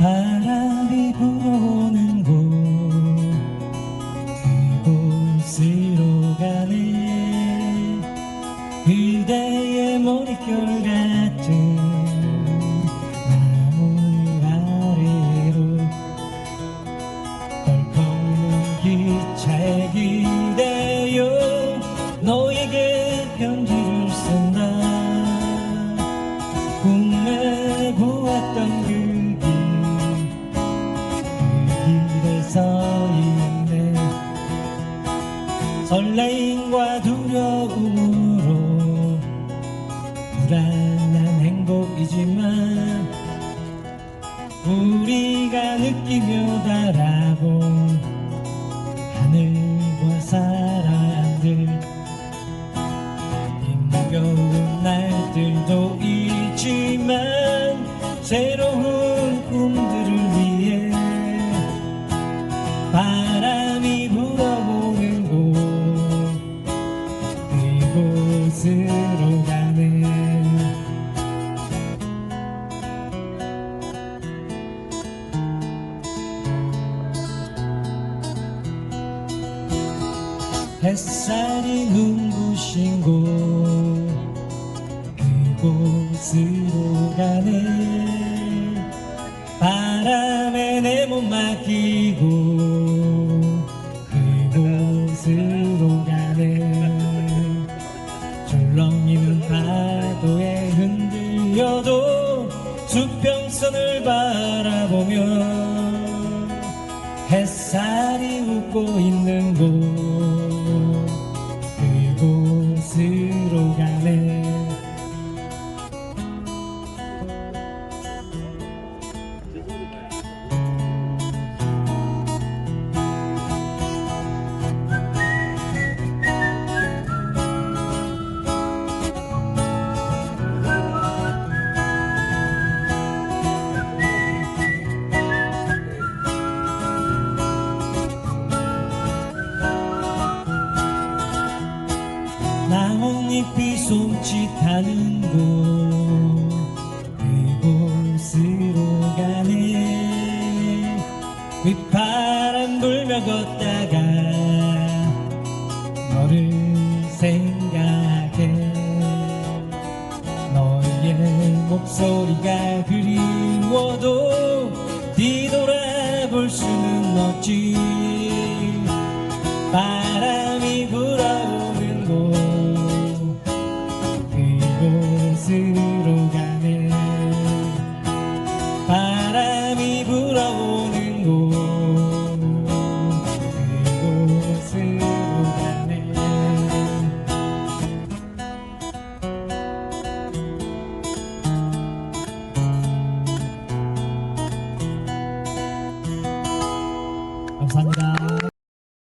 바람이 불어오는 곳 그곳으로 가네. 그대의 머릿결 같 설레임과 두려움으로 불안한 행복이지만 우리가 느끼며 달아본 하늘과 사람들 힘겨운 날들도 있지만 새로운 꿈들을 위해 햇살이 눈부신 곳 그곳으로 가네. 바람에 내 몸 맡기고 그곳으로 가네. 출렁이는 파도에 흔들려도 수평선을 바라보며 햇살이 웃고 있는 곳 나뭇잎이 손짓하는 곳 그곳으로 가네. 휘파람 불며 걷다가 너를 생각해. 너의 목소리가 그리워도 뒤돌아볼 수는 없지